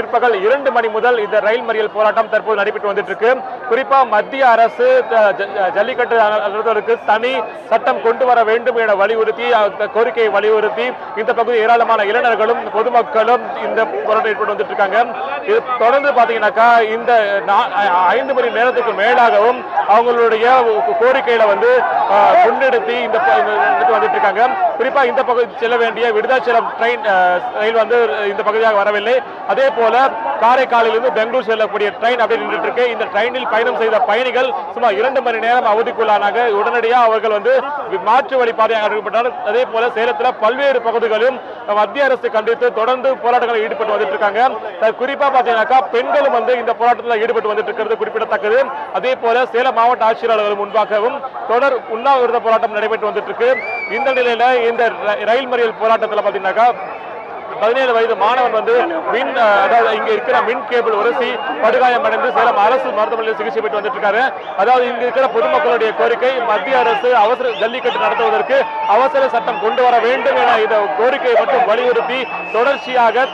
பிற்பகல் இரண்டு மணி முதல் இந்த ரயில் மறியல் போராட்டம் தற்போது நடைபெற்று வந்துட்டு இருக்கு குறிப்பா மத்திய அரசு ஜல்லிக்கட்டு நடத்துவதற்கு தனி சட்டம் கொண்டு வர வேண்டும் என வலியுறுத்தி அந்த கோரிக்கையை வலியுறுத்தி இந்த பகுதி ஏராளமான இளைஞர்களும் பொதுமக்களும் இந்த போராட்டம் ஏற்பட்டு வந்துட்டு இருக்காங்க இது தொடர்ந்து பாத்தீங்கன்னாக்கா இந்த ஐந்து மணி நேரத்துக்கு மேலாகவும் அவங்களுடைய கோரிக்கையில வந்து முன்னெடுத்து இந்த ப- வந்துட்டு இருக்காங்க. குறிப்பா இந்த பகுதி செல்ல வேண்டிய விடுதாச்சலம் ட்ரெயின் ரயில் வந்து இந்த பகுதியாக வரவில்லை. அதே போல காரைக்காலிலிருந்து பெங்களூர் செல்லக்கூடிய ட்ரெயின் அப்படியே நின்றுட்டு இருக்கு இந்த ட்ரெயினில் பயணம் செய்த பயணிகள் சுமார் இரண்டு மணி நேரம் அவதிக்குள்ளானாங்க. உடனடியாக அவர்கள் வந்து மாற்று வழி பாதையாக அறிவிக்கப்பட்டார் அதே போல சேலத்தில் பல்வேறு பகுதிகளிலும் மத்திய அரசு கண்டித்து தொடர்ந்து போராட்டங்களில் ஈடுபட்டு வந்துட்டு இருக்காங்க குறிப்பா பாத்தீங்கன்னாக்கா பெண்களும் வந்து இந்த போராட்டத்தில் ஈடுபட்டு வந்துட்டு இருக்கிறது குறிப்பிடத்தக்கது. அதே போல சேலம் மாவட்ட ஆட்சியாளர்கள் முன்பாகவும் தொடர் உண்ணாவிரத போராட்டம் நடைபெற்று வந்துட்டு இருக்கு இந்த நிலையில இந்த ரயில் மறியல் போராட்டத்தில் பாத்தீங்கன்னாக்கா பதினேழு வயது மாணவன் வந்து மின் அதாவது இங்க இருக்கிற மின் கேபிள் உரசி படுகாயம் அடைந்து சேலம் அரசு மருத்துவமனையில் சிகிச்சை பெற்று வந்துட்டு இருக்காரு அதாவது இங்க இருக்கிற பொதுமக்களுடைய கோரிக்கை மத்திய அரசு அவசர ஜல்லிக்கட்டு நடத்துவதற்கு அவசர சட்டம் கொண்டு வர வேண்டும் என இந்த கோரிக்கையை மட்டும் வலியுறுத்தி தொடர்ச்சியாக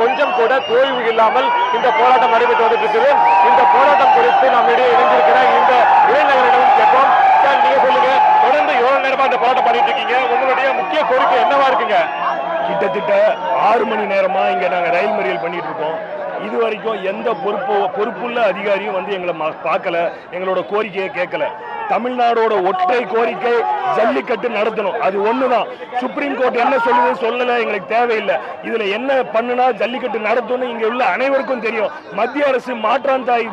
கொஞ்சம் கூட தோய்வு இல்லாமல் இந்த போராட்டம் நடைபெற்று வந்துட்டு இருக்குது இந்த போராட்டம் குறித்து நம்மிடையே இணைந்திருக்கிற இந்த இளைஞர்களிடம் கேட்போம். சார் நீங்க சொல்லுங்க. தொடர்ந்து எவ்வளவு நேரமா இந்த போராட்டம் பண்ணிட்டு இருக்கீங்க? உங்களுடைய முக்கிய கோரிக்கை என்னவா இருக்குங்க? கிட்டத்தட்ட ஆறு மணி நேரமா இங்க நாங்க ரயில் மறியல் பண்ணிட்டு இருக்கோம். இது வரைக்கும் எந்த பொறுப்பு பொறுப்புள்ள அதிகாரியும் வந்து எங்களை பார்க்கல. எங்களோட கோரிக்கையை கேட்கல. தமிழ்நாடோட ஒற்றை கோரிக்கை ஜல்லிக்கட்டு நடத்தணும். அது ஒண்ணுதான். சுப்ரீம் கோர்ட் என்ன சொல்லுது சொல்லல எங்களுக்கு தேவையில்லை. இதுல என்ன பண்ணுனா ஜல்லிக்கட்டு நடத்தணும்னு இங்க உள்ள அனைவருக்கும் தெரியும். மத்திய அரசு மாற்றாந்தாய்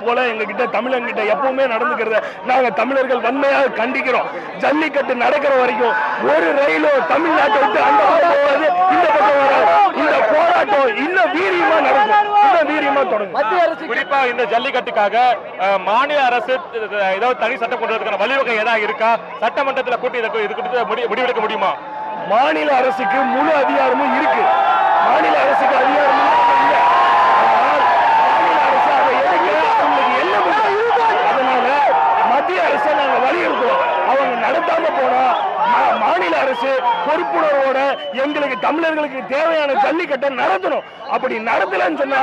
போல எங்க கிட்ட தமிழங்கிட்ட எப்பவுமே நடந்துக்கிறத நாங்க தமிழர்கள் வன்மையாக கண்டிக்கிறோம். ஜல்லிக்கட்டு நடக்கிற வரைக்கும் ஒரு ரயிலும் தமிழ்நாட்டை விட்டு அந்த பக்கம் போகாது இந்த பக்கம் வராது. இந்த போராட்டம் இன்னும் வீரியமா நடக்கும். இன்னும் வீரியமா தொடங்கும். மத்திய அரசு குறிப்பா இந்த ஜல்லிக்கட்டுக்காக அஹ், மாநில அரசு ஏதாவது தனி சட்டம் கொண்டு வரதுக்கான வழிவகை ஏதாவது இருக்கா? சட்டமன்றத்தில் கூட்டி இதுக்கு இது குறித்து முடி- முடிவெடுக்க முடியுமா? மாநில அரசுக்கு முழு அதிகாரமும் இருக்கு. மாநில அரசுக்கு அதிகாரமும் இல்ல ஆனால் மாநில அரசு அதை எடுக்க அவங்களுக்கு என்ன பண்றது? அதனால மத்திய அரசை நாங்க வலியுறுத்துவோம் அவங்க நடத்தாம போனா மா- மாநில அரசு பொறுப்புணர்வோட எங்களுக்கு தமிழர்களுக்கு தேவையான ஜல்லிக்கட்டை நடத்தணும். அப்படி நடத்தலன்னு சொன்னா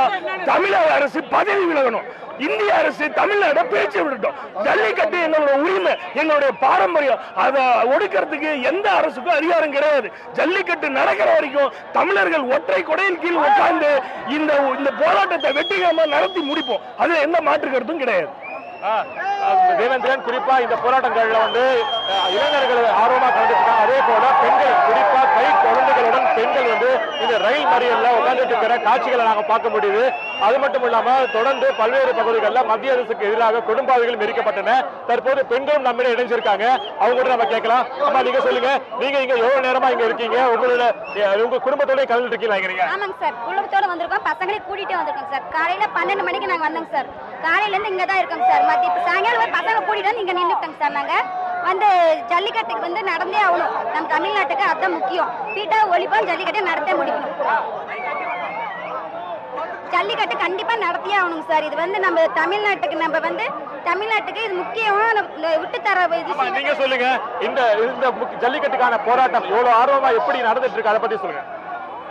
தமிழக அரசு பதவி விலகணும். இந்திய அரசு தமிழ்நாட பேச்சு விட்டுட்டோம் ஜல்லிக்கட்டு எங்களோட உரிமை எங்களுடைய பாரம்பரியம். அதை ஒடுக்கிறதுக்கு எந்த அரசுக்கும் அதிகாரம் கிடையாது. ஜல்லிக்கட்டு நடக்கிற வரைக்கும் தமிழர்கள் ஒற்றை கொடையின் கீழ் உட்கார்ந்து இந்த இந்த போராட்டத்தை வெற்றிகரமா நடத்தி முடிப்போம். அது எந்த மாற்று கருத்தும் கிடையாது. தேவேந்திரன் குறிப்பா இந்த போராட்டங்கள்ல வந்து இளைஞர்கள் ஆர்வமா கலந்துருக்காங்க அதே போல பெண்கள் குறிப்பா கை குழந்தைகளுடன் பெண்கள் வந்து இந்த ரயில் மறியல்ல உட்கார்ந்துட்டு இருக்கிற காட்சிகளை நாங்க பார்க்க முடியுது. அது மட்டும் இல்லாம தொடர்ந்து பல்வேறு பகுதிகளில் மத்திய அரசுக்கு எதிராக கொடும்பாதைகள் மெரிக்கப்பட்டன தற்போது பெண்களும் நம்மிடம் இணைஞ்சிருக்காங்க. அவங்க கூட நம்ம கேட்கலாம். அம்மா நீங்க சொல்லுங்க. நீங்க இங்க எவ்வளவு நேரமா இங்க இருக்கீங்க? உங்களோட உங்க குடும்பத்தோட கலந்து இருக்கீங்களா ஆமாங்க சார். குடும்பத்தோட வந்திருக்கோம். பசங்களையும் கூட்டிட்டு வந்திருக்கோம் சார். காலையில பன்னெண்டு மணிக்கு நாங்க வந்தோங்க சார். காலையில இருந்து இங்க தான் இருக்கோம் சார். மத்திய சாயங்காலம் பசங்க கூட்டிட்டு வந்து இங்க நின்றுட்டோங்க சார் நாங்க. வந்து ஜல்லிக்கட்டுக்கு வந்து நடந்தே ஆகணும். நம்ம தமிழ்நாட்டுக்கு அதுதான் முக்கியம். பீட்டா ஒழிப்போம் ஜல்லிக்கட்டை நடத்தே முடிக்கணும். ஜல்லிக்கட்டு கண்டிப்பா நடத்தியே ஆகணுங்க சார். இது வந்து நம்ம தமிழ்நாட்டுக்கு நம்ம வந்து தமிழ்நாட்டுக்கு இது முக்கியமான விட்டு தர நீங்க சொல்லுங்க. இந்த இந்த ஜல்லிக்கட்டுக்கான போராட்டம் எவ்வளவு ஆர்வமா எப்படி நடந்துட்டு இருக்கு? அதை பத்தி சொல்லுங்க.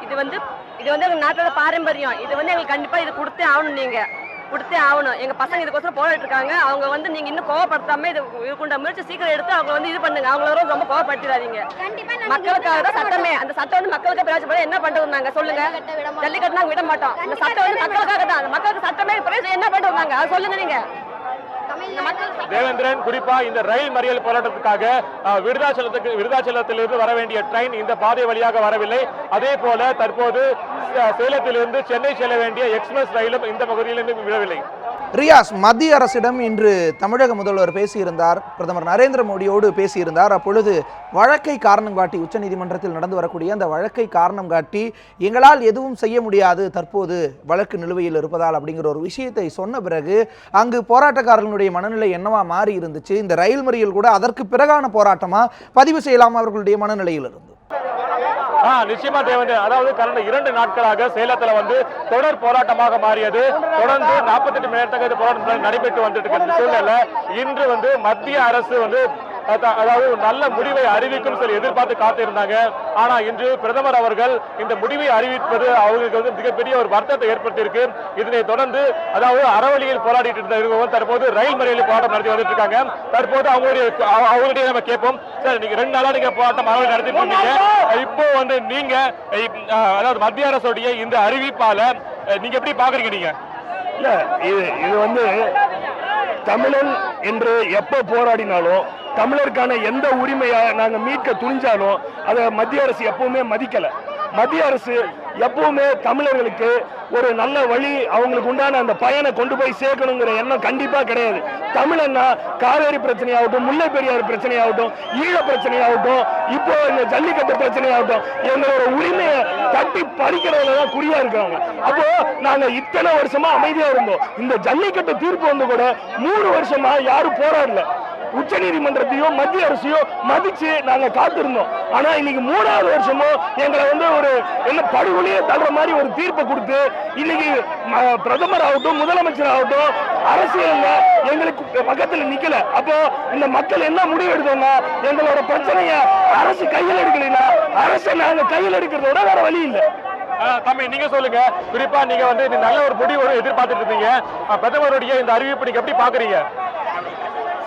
இது வந்து இது வந்து எங்க நாட்டோட பாரம்பரியம். இது வந்து எங்களுக்கு கண்டிப்பா இது கொடுத்தே ஆகணும் நீங்க. கொடுத்தே ஆகணும். எங்க பசங்க இதுக்கோசரம் போராடிட்டு இருக்காங்க. அவங்க வந்து நீங்க இன்னும் கோவப்படுத்தாம இது இதுக்குண்ட முயற்சி சீக்கிரம் எடுத்து அவங்க வந்து இது பண்ணுங்க. அவங்கள ரொம்ப- கோவப்படுத்திடாதீங்க. மக்களுக்காக தான் சட்டமே. அந்த சட்டம் வந்து மக்களுக்கு பிரயோஜனம் என்ன பண்ணிட்டு வந்தாங்க சொல்லுங்க. ஜல்லிக்கட்டை விட மாட்டோம். ஜல்லிக்கட்டு நாங்க விட மாட்டோம் இந்த சட்டம் வந்து மக்களுக்காக தான். அந்த மக்களுக்கு சட்டமே பிரயோஜனம் என்ன பண்ணிட்டு வந்தாங்க அது சொல்லுங்க நீங்க. இந்த மக்கள் தேவேந்திரன் குறிப்பா இந்த ரயில் மறியல் போராட்டத்துக்காக விருதாச்சலத்துக்கு விருதாச்சலத்திலிருந்து வர வேண்டிய ட்ரெயின் இந்த பாதை வழியாக வரவில்லை. அதே போல தற்போது சேலத்திலிருந்து சென்னை செல்ல வேண்டிய எக்ஸ்பிரஸ் ரயிலும் இந்த பகுதியிலிருந்து விடவில்லை. ரியாஸ் மத்திய அரசிடம் இன்று தமிழக முதல்வர் பேசியிருந்தார். பிரதமர் நரேந்திர மோடியோடு பேசியிருந்தார். அப்பொழுது வழக்கை காரணம் காட்டி உச்சநீதிமன்றத்தில் நடந்து வரக்கூடிய அந்த வழக்கை காரணம் காட்டி எங்களால் எதுவும் செய்ய முடியாது தற்போது வழக்கு நிலுவையில் இருப்பதால் அப்படிங்கிற ஒரு விஷயத்தை சொன்ன பிறகு அங்கு போராட்டக்காரர்களுடைய மனநிலை என்னவா மாறி இருந்துச்சு? இந்த ரயில் மறியல் கூட அதற்கு பிறகான போராட்டமாக பதிவு செய்யலாம் அவர்களுடைய மனநிலையில் இருந்து நிச்சயமா தேவன். அதாவது கடந்த இரண்டு நாட்களாக சேலத்துல வந்து தொடர் போராட்டமாக மாறியது. தொடர்ந்து 48 மணி நேரத்துக்கு போராட்டம் நடைபெற்று வந்துட்டு இருக்கிற சூழ்நிலை. இன்று வந்து மத்திய அரசு வந்து அதாவது ஒரு நல்ல முடிவை அறிவிக்கும் சொல்லி எதிர்பார்த்து காத்திருந்தாங்க. ஆனா இன்று பிரதமர் அவர்கள் இந்த முடிவை அறிவிப்பது அவங்களுக்கு வந்து மிகப்பெரிய ஒரு வருத்தத்தை ஏற்படுத்தியிருக்கு. இதனை தொடர்ந்து அதாவது அறவழியில் போராடிட்டு இருந்த இவங்க தற்போது ரயில் மறியலில் போராட்டம் நடத்தி வந்துட்டு இருக்காங்க தற்போது அவங்களுடைய அவ- அவங்கள்ட்ட நம்ம கேட்போம். சார் நீங்க ரெண்டு நாளா நீங்க போராட்டம் அறவழி நடத்திட்டு இருக்கீங்க இப்போ வந்து நீங்க அதாவது மத்திய அரசுடைய இந்த அறிவிப்பால நீங்க எப்படி பாக்குறீங்க நீங்க? இல்ல இது இது வந்து தமிழன் என்று எப்ப போராடினாலும் தமிழருக்கான எந்த உரிமையை நாங்கள் மீட்க துணிஞ்சாலும் அதை மத்திய அரசு எப்பவுமே மதிக்கலை. மத்திய அரசு எப்பவுமே தமிழர்களுக்கு ஒரு நல்ல வழி அவங்களுக்கு உண்டான அந்த பயனை கொண்டு போய் சேர்க்கணுங்கிற எண்ணம் கண்டிப்பாக கிடையாது. தமிழன்னா காவேரி பிரச்சனையாகட்டும் முல்லை பெரியாறு பிரச்சனையாகட்டும் ஈழ பிரச்சனையாகட்டும் இப்போ இந்த ஜல்லிக்கட்டு பிரச்சனையாகட்டும் எங்களோட உரிமையை தட்டி பறிக்கிறதுல தான் குறியா இருக்காங்க அப்போ நாங்க இத்தனை வருஷமா அமைதியா இருந்தோம். இந்த ஜல்லிக்கட்டு தீர்ப்பு வந்து கூட மூணு வருஷமா யாரும் போராடல. உச்ச நீதிமன்றத்தையும் மத்திய அரசையும் மதிச்சு நாங்க காத்திருந்தோம். ஆனா இன்னைக்கு மூணாவது வருஷமும் எங்களை வந்து ஒரு என்ன படுகொலையே தள்ளுற மாதிரி ஒரு தீர்ப்பை கொடுத்து இன்னைக்கு ம- பிரதமர் ஆகட்டும் முதலமைச்சர் ஆகட்டும் அரசியல் எங்களுக்கு பக்கத்துல நிக்கல. அப்போ இந்த மக்கள் என்ன முடிவு எடுத்தோம்னா எங்களோட பிரச்சனைய அரசு கையில் எடுக்கலைன்னா அரசை நாங்க கையில் எடுக்கிறதோட வேற வழி இல்லை. தம்பி நீங்க சொல்லுங்க. குறிப்பா நீங்க வந்து இந்த நல்ல ஒரு முடிவு எதிர்பார்த்துட்டு இருந்தீங்க. பிரதமருடைய இந்த அறிவிப்பு நீங்க எப்படி பாக்குறீங்க?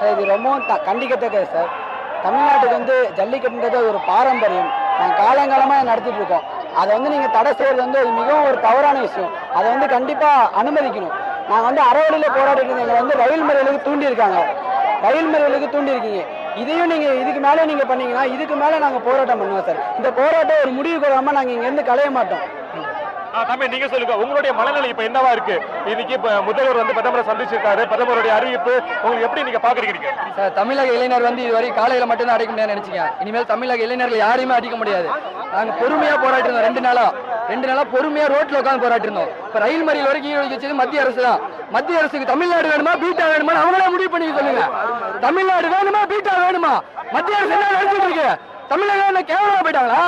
சார் இது ரொம்பவும் த கண்டிக்கத்தக்கது சார். தமிழ்நாட்டுக்கு வந்து ஜல்லிக்கட்டுன்றது ஒரு பாரம்பரியம். நாங்கள் காலங்காலமாக நடத்திட்டு இருக்கோம். அதை வந்து நீங்கள் தடை செய்கிறது வந்து அது மிகவும் ஒரு தவறான விஷயம். அதை வந்து கண்டிப்பாக அனுமதிக்கணும். நாங்கள் வந்து அறவழியில் போராடிட்டு இருந்தோம் வந்து ரயில் மறியலுக்கு தூண்டியிருக்காங்க. ரயில் மறியலுக்கு தூண்டியிருக்கீங்க. இதையும் நீங்கள் இதுக்கு மேலே நீங்கள் பண்ணீங்கன்னா இதுக்கு மேலே நாங்கள் போராட்டம் பண்ணுவோம் சார். இந்த போராட்டம் ஒரு முடிவு கொள்ளாமல் நாங்கள் இங்கேருந்து களைய மாட்டோம். தம்பி நீங்க சொல்லுங்க. உங்களுடைய மனநிலை இப்ப என்னவா இருக்கு? இன்னைக்கு இப்ப முதல்வர் வந்து பிரதமரை சந்திச்சிருக்காரு. பிரதமருடைய அறிவிப்பு உங்களுக்கு எப்படி நீங்க பாக்குறீங்க சார் தமிழக இளைஞர் வந்து இதுவரை காலையில மட்டும்தான் அடிக்க முடியாது நினைச்சீங்க. இனிமேல் தமிழக இளைஞர்கள் யாரையுமே அடிக்க முடியாது. நாங்க பொறுமையா போராட்டி இருந்தோம். ரெண்டு நாளா. ரெண்டு நாளா பொறுமையா ரோட்ல உட்காந்து போராட்டி இருந்தோம். இப்ப ரயில் மறியல் வரைக்கும் ஈடு வச்சது மத்திய அரசு தான். மத்திய அரசுக்கு தமிழ்நாடு வேணுமா பீட்டா வேணுமா அவங்களே முடிவு பண்ணி சொல்லுங்க. தமிழ்நாடு வேணுமா பீட்டா வேணுமா? மத்திய அரசு என்ன நினைச்சிட்டு இருக்கு? தமிழகம் என்ன கேவலமா போயிட்டாங்களா?